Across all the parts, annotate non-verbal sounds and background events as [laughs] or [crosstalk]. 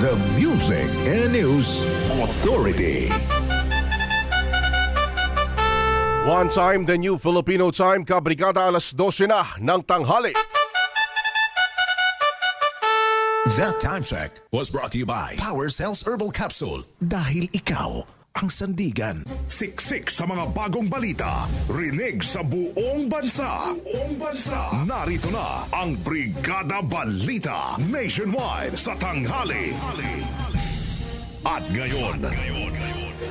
The Music and News Authority. One time, the new Filipino time, kabrigada alas 12 na ng tanghali. That time check was brought to you by Power Cells Herbal Capsule. Dahil ikaw ang sandigan. Siksik sa mga bagong balita. Rinig sa buong bansa. Buong bansa. Narito na ang Brigada Balita Nationwide sa tanghali. At ngayon,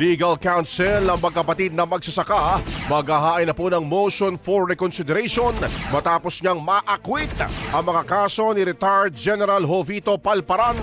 Legal Counsel ng magkapatid na magsasaka maghahain na po ng motion for reconsideration matapos niyang ma-acquit ang mga kaso ni retired General Jovito Palparan.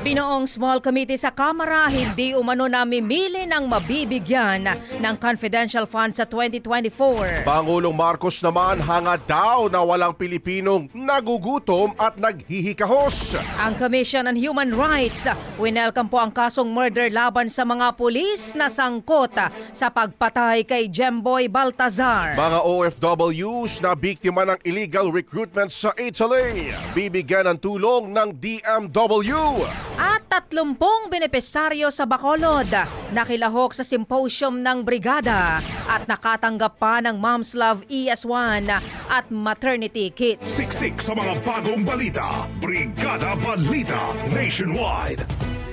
Binoong small committee sa Kamara hindi umano namimili ng mabibigyan ng confidential fund sa 2024. Pangulong Marcos naman hanga daw na walang Pilipinong nagugutom at naghihikahos. Ang Commission on Human Rights, winelcome po ang kasong murder laban sa mga pulis na sangkot sa pagpatay kay Jemboy Baltazar. Mga OFWs na biktima ng illegal recruitment sa Italy, bibigyan ng tulong ng DMW. At 30 benepisaryo sa Bacolod nakilahok sa symposium ng brigada at nakatanggap pa ng Mom's Love ES1 at maternity kits. Siksik sa mga bagong balita. Brigada Balita Nationwide.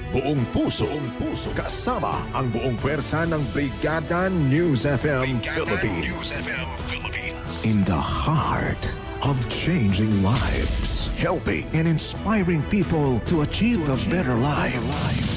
Buong puso, buong puso, kasama ang buong pwersa ng Brigada News FM Philippines. In the heart of changing lives, helping and inspiring people to achieve a better life.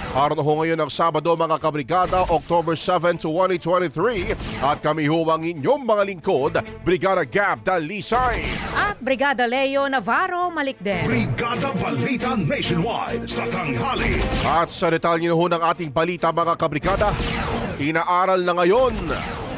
Araw na ho ngayon ng Sabado mga kabrigada, October 7 to 2023 at kami ho ang inyong mga lingkod, Brigada Gab Dalisay. At Brigada Leo Navarro Malikden. Brigada Balita Nationwide sa tanghali. At sa detalye na ho ng ating balita mga kabrigada, inaaral na ngayon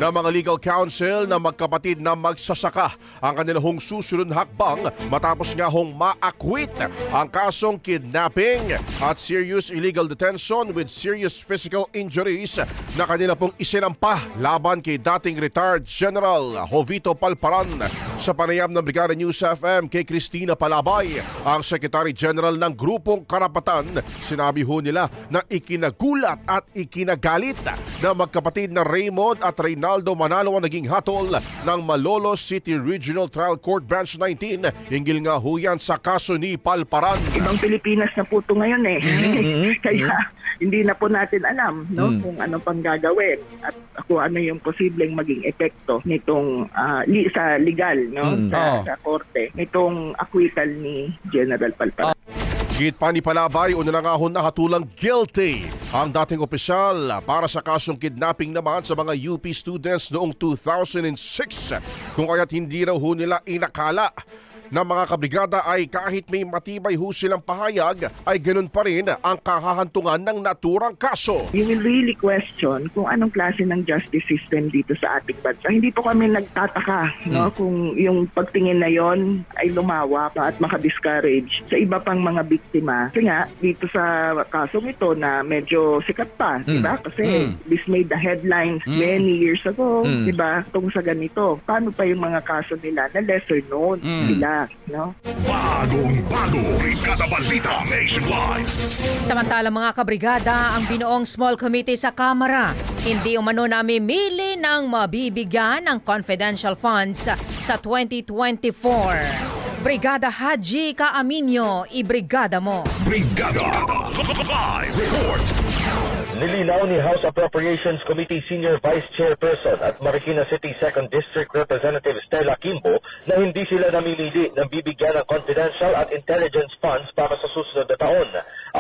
ng mga legal counsel na magkapatid na magsasaka ang kanilang susunod hakbang matapos nga hong ma-acquit ang kasong kidnapping at serious illegal detention with serious physical injuries na kanila pong isinampa laban kay dating retired General Jovito Palparan sa panayam ng Brigada News FM kay Christina Palabay, ang Secretary General ng Grupong Karapatan. Sinabi ho nila na ikinagulat at ikinagalit na magkapatid na Raymond at Reynaldo Manalo ang naging hatol ng Malolos City Regional Trial Court Branch 19 hinggil nga ho yan sa kaso ni Palparan. ibang Pilipinas na po ito ngayon eh. [laughs] Kaya hindi na po natin alam no kung ano pang gagawin at kung ano yung posibleng maging epekto nitong ah, li- sa legal no sa, Oo. sa korte nitong acquittal ni General Palparan. Git pa ni Palabay, una na nakatulang guilty ang dating opisyal para sa kasong kidnapping naman sa mga UP students noong 2006 kung kaya't hindi raw ho nila inakala na mga kabrigada ay kahit may matibay ho silang pahayag ay ganun pa rin ang kahahantungan ng naturang kaso. You will really question kung anong klase ng justice system dito sa ating bansa. Hindi po kami nagtataka no, kung yung pagtingin na yon ay lumawa pa at makadiscourage sa iba pang mga biktima. Kasi nga, dito sa kasong ito na medyo sikat pa, di ba? Kasi this made the headlines many years ago, di ba? Tungkol sa ganito. Paano pa yung mga kaso nila na lesser known sila, no? Bagong bago, Brigada Balita Nationwide. Samantala mga kabrigada, ang binuong small committee sa Kamara, hindi umano namimili ng mabibigyan ng confidential funds sa 2024. Brigada Haji Kaaminyo, ibrigada mo. Brigada Live Report. Nilinaw ni House Appropriations Committee Senior Vice Chairperson at Marikina City 2nd District Representative Stella Kimbo na hindi sila namimili ng bibigyan ng confidential at intelligence funds para sa susunod na taon.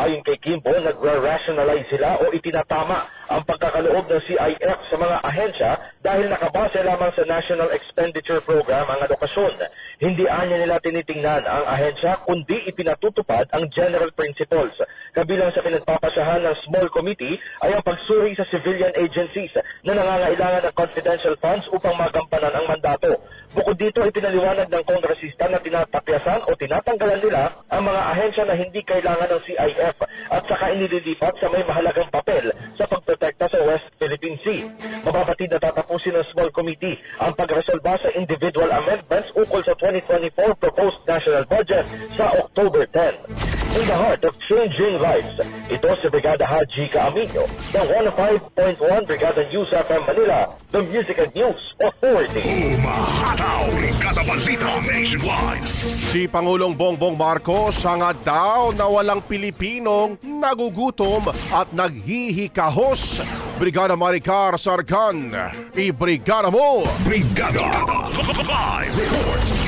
Ayon kay Kimbo, nagre-rationalize sila o itinatama ang pagkakaloob ng CIF sa mga ahensya dahil nakabase lamang sa National Expenditure Program ang alokasyon. Hindi anya nila tinitingnan ang ahensya kundi ipinatutupad ang general principles. Kabilang sa pinagpapasyahan ng small committee ay ang pagsuri sa civilian agencies na nangangailangan ng confidential funds upang magampanan ang mandato. Bukod dito, ipinaliwanag ng kongresista na tinatapyasan o tinatanggalan nila ang mga ahensya na hindi kailangan ng CIF at saka inililipat sa may mahalagang papel sa pagprotekta sa West Philippine Sea. Mababatid na tatapusin ng small committee ang pagresolba sa individual amendments ukol sa 2024 proposed national budget sa October 10. In the heart of changing lives, ito si Brigada Haji Kaaminyo ng 105.1 Brigada News FM Manila, the Music and News Authority. Umahataw, Brigada Balita Nationwide. Si Pangulong Bongbong Marcos hanga daw na walang Pilipinong nagugutom at naghihikahos. Brigada Maricar Sargan, ibrigada mo! Brigada Live Report.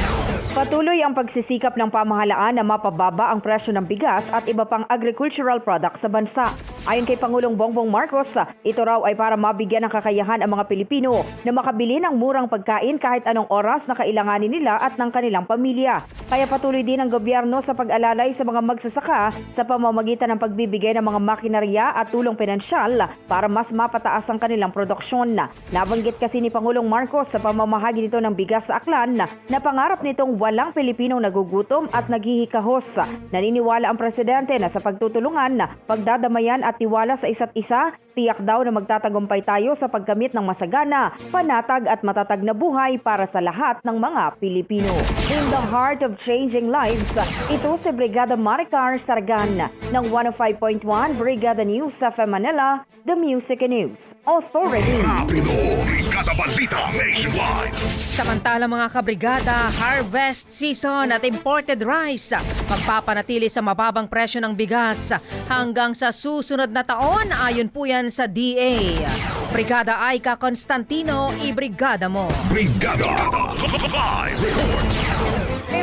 Patuloy ang pagsisikap ng pamahalaan na mapababa ang presyo ng bigas at iba pang agricultural products sa bansa. Ayon kay Pangulong Bongbong Marcos, ito raw ay para mabigyan ng kakayahan ang mga Pilipino na makabili ng murang pagkain kahit anong oras na kailanganin nila at ng kanilang pamilya. Kaya patuloy din ang gobyerno sa pag-alalay sa mga magsasaka sa pamamagitan ng pagbibigay ng mga makinarya at tulong pinansyal para mas mapataas ang kanilang produksyon. Nabanggit kasi ni Pangulong Marcos sa pamamahagi nito ng bigas sa Aklan na pangarap nitong walang Pilipinong nagugutom at naghihikahos. Naniniwala ang presidente na sa pagtutulungan, pagdadamayan at tiwala sa isa't isa, tiyak daw na magtatagumpay tayo sa pagkamit ng masagana, panatag at matatag na buhay para sa lahat ng mga Pilipino. In the heart of changing lives, ito si Brigada Maricar Sargan ng 105.1 Brigada News sa Manila, The Music and News Authority. Rapido, Brigada Balita Nationwide. Samantala mga kabrigada, harvest season at imported rice magpapanatili sa mababang presyo ng bigas hanggang sa susunod na taon ayon po yan sa DA. Brigada Aika Constantino, ibrigada mo. Brigada Live Report.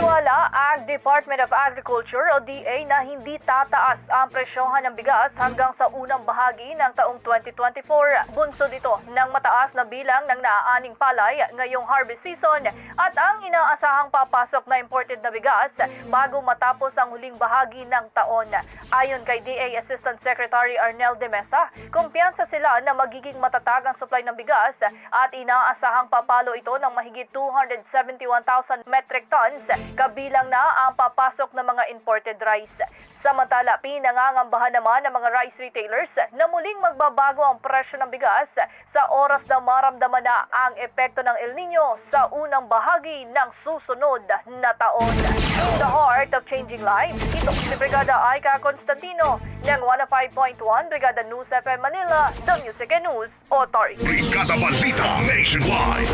Niwala ang Department of Agriculture o DA na hindi tataas ang presyohan ng bigas hanggang sa unang bahagi ng taong 2024. Bunso dito ng mataas na bilang ng naaaning palay ngayong harvest season at ang inaasahang papasok na imported na bigas bago matapos ang huling bahagi ng taon. Ayon kay DA Assistant Secretary Arnel de Mesa, kumpiyansa sila na magiging matatag ang supply ng bigas at inaasahang papalo ito ng mahigit 271,000 metric tons kabilang na ang papasok ng mga imported rice. Samantala, pinangangambahan naman ng mga rice retailers na muling magbabago ang presyo ng bigas sa oras na maramdaman na ang epekto ng El Nino sa unang bahagi ng susunod na taon. In the heart of changing lives, ito si Brigada Aika Constantino ng 105.1 Brigada News FM Manila, The Music and News Authority. Brigada Balita Nationwide.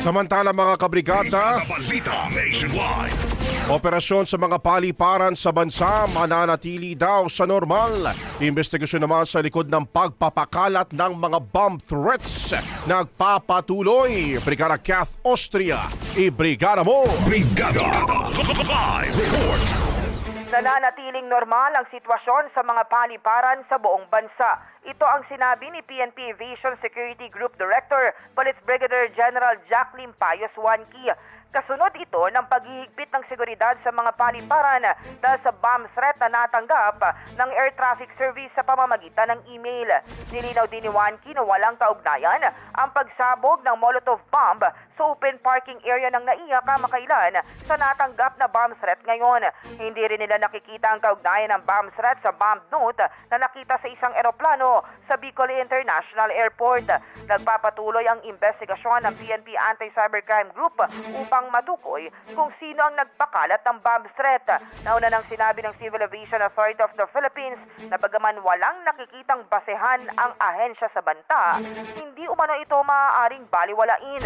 Samantala mga kabrigada. Operasyon sa mga paliparan sa bansa mananatili daw sa normal. Investigasyon naman sa likod ng pagpapakalat ng mga bomb threats. Nagpapatuloy. Brigada Kath Austria. Ibrigada mo! Brigada Live Report Nananatiling normal ang sitwasyon sa mga paliparan sa buong bansa. Ito ang sinabi ni PNP Aviation Security Group Director, Police Brigadier General Jacqueline Payos Wanki. Kasunod ito ng paghihigpit ng seguridad sa mga paliparan dahil sa bomb threat na natanggap ng Air Traffic Service sa pamamagitan ng email. Nilinaw din ni Wanki na walang kaugnayan ang pagsabog ng Molotov bomb sa open parking area ng NAIA kamakailan sa natanggap na bomb threat ngayon. Hindi rin nila nakikita ang kaugnayan ng bomb threat sa bomb note na nakita sa isang eroplano sa Bicol International Airport. Nagpapatuloy ang investigasyon ng PNP Anti-Cybercrime Group upang matukoy kung sino ang nagpakalat ng bomb threat. Nauna nang sinabi ng Civil Aviation Authority of the Philippines na bagaman walang nakikitang basehan ang ahensya sa banta, hindi umano ito maaaring baliwalain.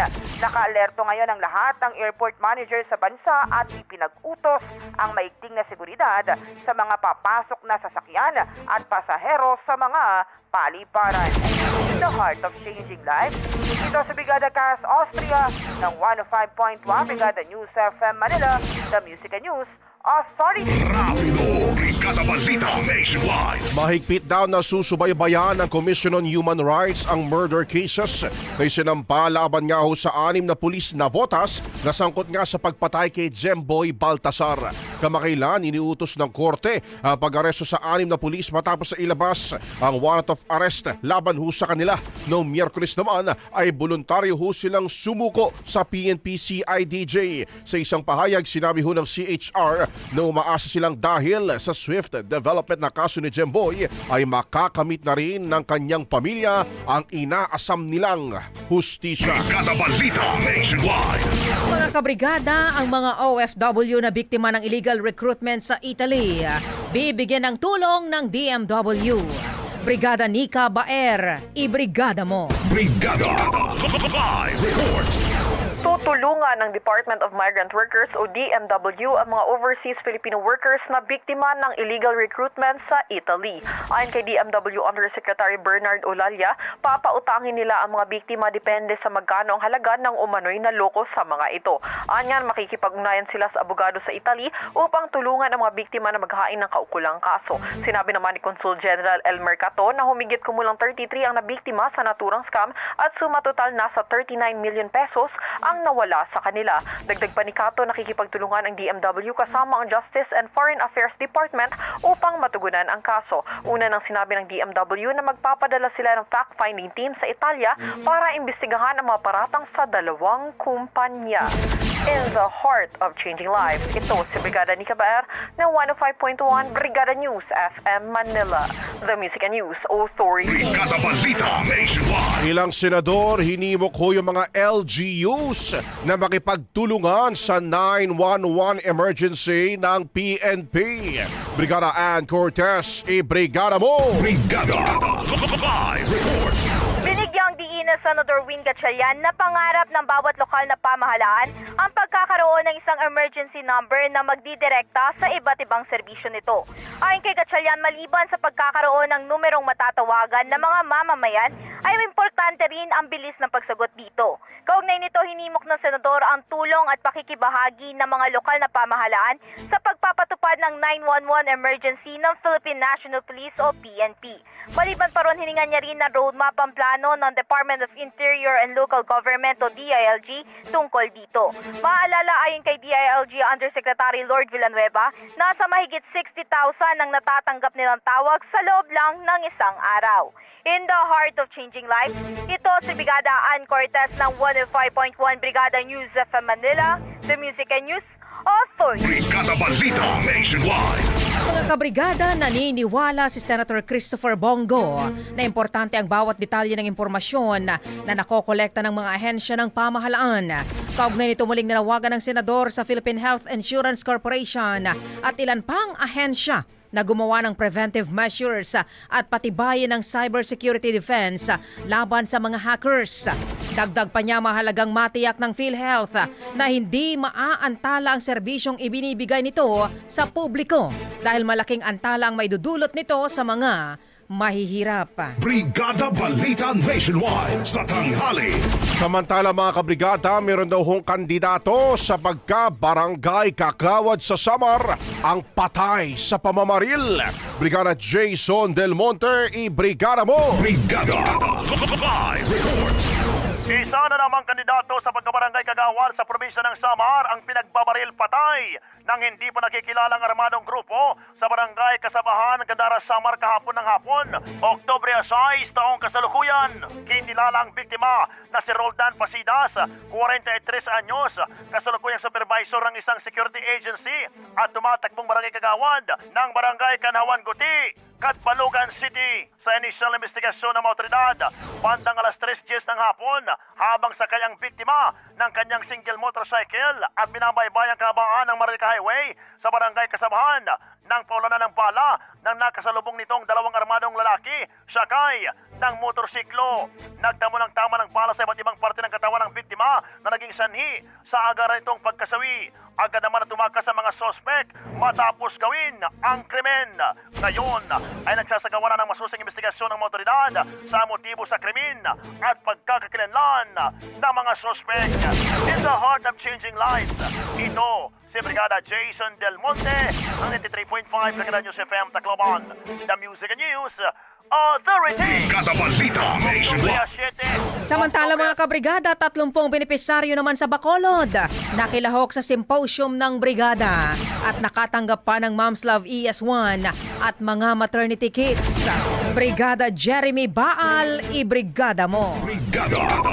Naka-alerto ngayon ang lahat ng airport manager sa bansa at ipinag-utos ang maigting na seguridad sa mga papasok na sasakyan at pasahero sa mga paliparan. In the heart of changing lives, ito sa Brigada Cast Austria ng 105.1 Brigada News FM Manila, the Music and News Authority. Rapido Brigada Balita Nationwide Mahigpit daw na susubaybayan ng Commission on Human Rights ang murder cases na isinampa laban nga ho sa anim na pulis na votas na sangkot nga sa pagpatay kay Jemboy Baltasar. Kamakailan, iniutos ng korte ang pag-aresto sa anim na pulis matapos sa ilabas ang warrant of arrest laban ho sa kanila. Noong Miyerkules naman ay voluntaryo ho silang sumuko sa PNP CIDJ. Sa isang pahayag, sinabi ho ng CHR na umaasa silang dahil sa swift development na kaso ni Jemboy ay makakamit na rin ng kanyang pamilya ang inaasam nilang hustisya. Brigada Balita Nationwide Mga kabrigada, ang mga OFW na biktima ng illegal recruitment sa Italy, bibigyan ng tulong ng DMW. Brigada Nika Baer, ibrigada mo. Brigada Live Report Tutulungan ng Department of Migrant Workers o DMW ang mga overseas Filipino workers na biktima ng illegal recruitment sa Italy. Ayon kay DMW Undersecretary Bernard Olalia, papautangin nila ang mga biktima depende sa magkano ang halaga ng umano'y naloko sa mga ito. Anyan, makikipag-ugnayan sila sa abogado sa Italy upang tulungan ang mga biktima na maghain ng kaukulang kaso. Sinabi naman ni Consul General El Mercato na humigit kumulang 33 ang nabiktima sa naturang scam at suma total nasa 39 million pesos ang nawala sa kanila. Dagdag pa ni Kato, nakikipagtulungan ang DMW kasama ang Justice and Foreign Affairs Department upang matugunan ang kaso. Una nang sinabi ng DMW na magpapadala sila ng fact-finding team sa Italia para imbestigahan ang mga paratang sa dalawang kumpanya. In the heart of changing lives, ito si Brigada Nika Baer ng 105.1 Brigada News FM Manila. The Music and News Authority. Brigada Balita Nationwide Ilang senador hinimok ho yung mga LGUs na makipagtulungan sa 911 emergency ng PNP. Brigada Ann Cortez, ibrigada mo! Brigada Live Report Binigyang na Senador Win Gatchalian na pangarap ng bawat lokal na pamahalaan ang pagkakaroon ng isang emergency number na magdidirekta sa iba't ibang serbisyo nito. Ayon kay Gatchalian, maliban sa pagkakaroon ng numerong matatawagan ng mga mamamayan, ay importante rin ang bilis ng pagsagot dito. Kaugnay nito, hinimok ng Senador ang tulong at pakikibahagi ng mga lokal na pamahalaan sa pagpapatupad ng 911 emergency ng Philippine National Police o PNP. Maliban pa ron, hiningan niya rin na roadmap ang plano ng Department of Interior and Local Government o DILG tungkol dito. Maalala ayon kay DILG Undersecretary Lord Villanueva, nasa mahigit 60,000 ang natatanggap nilang tawag sa loob lang ng isang araw. In the heart of changing lives, ito si Brigada Ann Cortez ng 105.1 Brigada News FM Manila, The Music and News Authority. Brigada Balita Nationwide Mga kabrigada, naniniwala si Senator Christopher Bongo na importante ang bawat detalye ng impormasyon na nakokolekta ng mga ahensya ng pamahalaan. Kaugnay nito muling nanawagan ng senador sa Philippine Health Insurance Corporation at ilan pang ahensya na gumawa ng preventive measures at patibayin ng cybersecurity defense laban sa mga hackers. Dagdag pa niya mahalagang matiyak ng PhilHealth na hindi maaantala ang serbisyong ibinibigay nito sa publiko dahil malaking antala ang maidudulot nito sa mga mahihirap. Brigada Balita Nationwide sa tanghali. Samantala mga kabrigada, meron daw hong kandidato sa pagka-barangay kakawad sa Samar ang patay sa pamamaril. Brigada Jason Del Monte, i-brigada mo! Brigada Live Report. Isa na namang kandidato sa pagkabarangay Kagawad sa probinsya ng Samar ang pinagbabaril patay ng hindi pa nakikilalang armadong grupo sa barangay Kasabahan, Gandara, Samar kahapon ng hapon, Oktobre 6 taong kasalukuyan. Kinilala biktima na si Roldan Pasidas, 43 anyos, kasalukuyang supervisor ng isang security agency at tumatakbong barangay Kagawad ng barangay Kanawan Guti. Katbalugan City sa inisyal investigasyon ng mga otoridad bandang alas 3.10 ng hapon habang sakay ang biktima ng kanyang single motorcycle at binabaybayang kahabaan ng Marilca Highway sa barangay Kasabahan nang paulanan ng bala nang nakasalubong nitong dalawang armadong lalaki sakay ng motorsiklo. Nagdamo ng tama ng bala sa iba't ibang parte ng katawan ng biktima na naging sanhi sa agaran nitong pagkasawi. Agad naman na tumakas sa mga sospek matapos gawin ang krimen. Ngayon ay nagsasagawa na ng masusing investigasyon ng mga otoridad sa motibo sa krimen at pagkakakilanlan ng mga sospek. In the heart of changing lives, ito si Brigada Jason Del Monte ang 93.5 Brigada News FM Tacloban. The Music and News Authority! Brigada Balita Nationwide. Samantala mga kabrigada, 30 benepisaryo naman sa Bacolod. Nakilahok sa symposium ng brigada at nakatanggap pa ng Mom's Love ES1 at mga maternity kits. Brigada Jeremy Baal, i-brigada mo. Brigada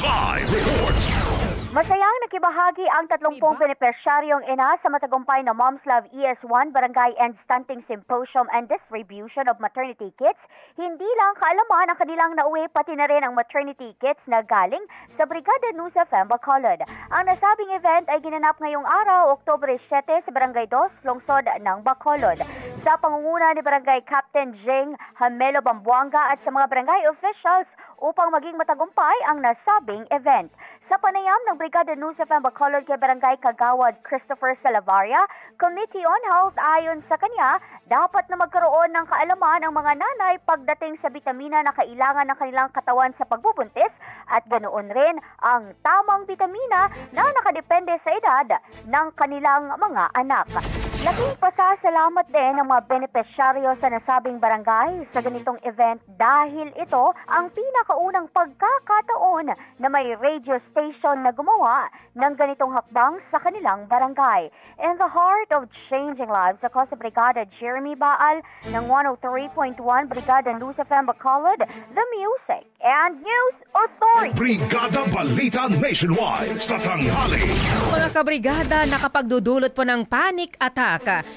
Live Report. Masayang nakibahagi ang 30 benepisyaryong ina sa matagumpay na Moms Love ES1 Barangay and Stunting Symposium and Distribution of Maternity Kits. Hindi lang kaalaman ang kanilang nauwi pati na rin ang maternity kits na galing sa Brigada News FM Bacolod. Ang nasabing event ay ginanap ngayong araw, Oktobre 7 sa Barangay 2, lungsod ng Bacolod. Sa pangunguna ni Barangay Captain Jing Hamelo Bambuanga at sa mga barangay officials upang maging matagumpay ang nasabing event. Sa panayam ng Brigada News FM Bacolod kay Barangay Kagawad Christopher Salavaria, Committee on Health ayon sa kanya, dapat na magkaroon ng kaalaman ang mga nanay pagdating sa bitamina na kailangan ng kanilang katawan sa pagbubuntis at ganoon rin ang tamang bitamina na nakadepende sa edad ng kanilang mga anak. Laking pasasalamat din ng mga benepisyaryo sa nasabing barangay sa ganitong event dahil ito ang pinakaunang pagkakataon na may radio station na gumawa ng ganitong hakbang sa kanilang barangay. In the heart of changing lives, ako sa Brigada Jeremy Baal ng 103.1 Brigada News FM Bacolod, The Music and News Authority. Brigada Balita Nationwide sa tanghali. Mga kabrigada, nakapagdudulot po ng panic attack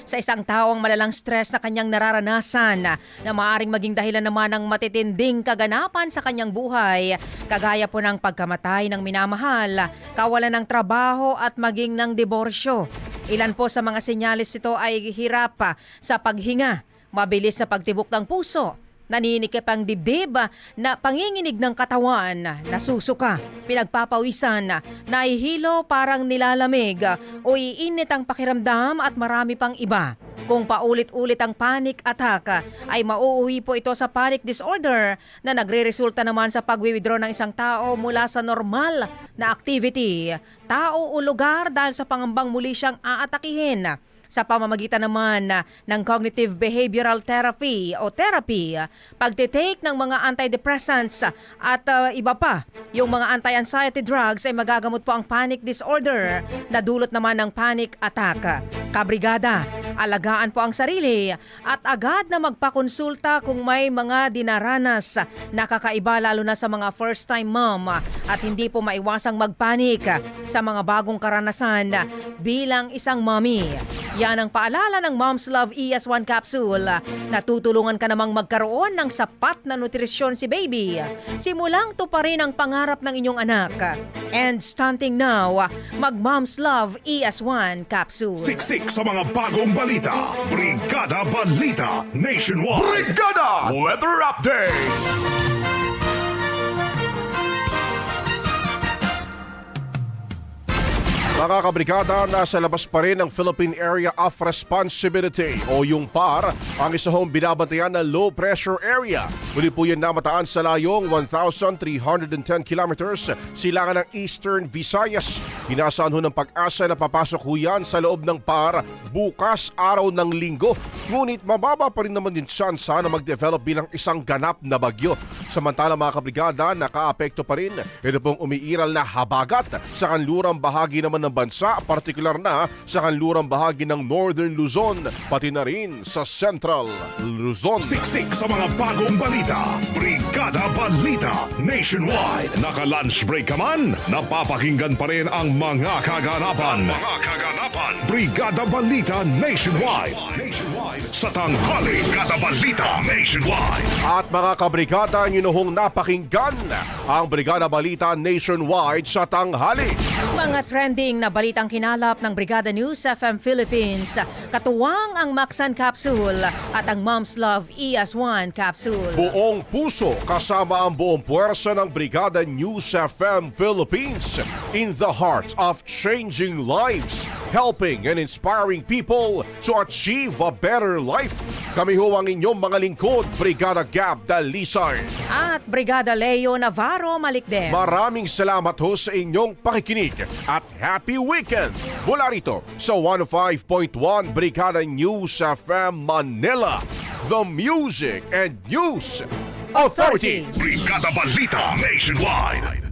sa isang taong malalang stress na kanyang nararanasan na maaring maging dahilan naman ng matitinding kaganapan sa kanyang buhay, kagaya po ng pagkamatay ng minamahal, kawalan ng trabaho at maging ng diborsyo. Ilan po sa mga senyalis ito ay hirap pa sa paghinga, mabilis na pagtibok ng puso, Naninikip ang dibdib na panginginig ng katawan, nasusuka, pinagpapawisan, nahihilo parang nilalamig. O iinit ang pakiramdam at marami pang iba. Kung paulit-ulit ang panic attack, ay mauuwi po ito sa panic disorder na nagre-resulta naman sa pag-withdraw ng isang tao mula sa normal na activity, tao o lugar dahil sa pangambang muli siyang aatakihin sa pamamagitan naman ng cognitive behavioral therapy o therapy, pagtitake ng mga antidepressants at uh, iba pa. Yung mga anti-anxiety drugs ay magagamot po ang panic disorder na dulot naman ng panic attack. Kabrigada, alagaan po ang sarili at agad na magpakonsulta kung may mga dinaranas na kakaiba lalo na sa mga first time mom at hindi po maiwasang magpanik sa mga bagong karanasan bilang isang mommy. Yan ang paalala ng Mom's Love ES1 capsule. Natutulungan ka namang magkaroon ng sapat na nutrisyon si baby. Simulang tuparin ang pangarap ng inyong anak. And stunting now, mag Mom's Love ES1 capsule. Siksik sa mga bagong balita. Brigada Balita Nationwide. Brigada Weather Update! Mga kabrigada, nasa labas pa rin ang Philippine Area of Responsibility o yung PAR, ang isa hong binabantayan na low pressure area. Muli po yan namataan sa layong 1,310 kilometers silangan ng Eastern Visayas. Hinasaan ho ng pag-asa na papasok ho yan sa loob ng PAR bukas araw ng linggo. Ngunit mababa pa rin naman din tsansa na mag-develop bilang isang ganap na bagyo. Samantala mga kabrigada, nakaapekto pa rin ito pong umiiral na habagat sa kanlurang bahagi naman ng bansa, partikular na sa kanlurang bahagi ng Northern Luzon, pati na rin sa Central Luzon. Siksik sa mga bagong balita. Brigada Balita Nationwide. Naka-lunch break ka man, napapakinggan pa rin ang mga kaganapan. Mga kaganapan. Brigada Balita Nationwide. Nationwide. Sa tanghali, Brigada Balita Nationwide. At mga kabrigada, nyo na hong napakinggan ang Brigada Balita Nationwide sa tanghali. Mga trending na balitang kinalap ng Brigada News FM Philippines. Katuwang ang Maxan Capsule at ang Mom's Love ES1 Capsule. Buong puso kasama ang buong puwersa ng Brigada News FM Philippines in the heart of changing lives, helping and inspiring people to achieve a better life. Kami ho ang inyong mga lingkod, Brigada Gab Dalisay. At Brigada Leo Navarro Malikden. Maraming salamat ho sa inyong pakikinig at happy weekend mula rito sa 105.1 Brigada News FM Manila, the Music and News Authority. Brigada Balita Nationwide.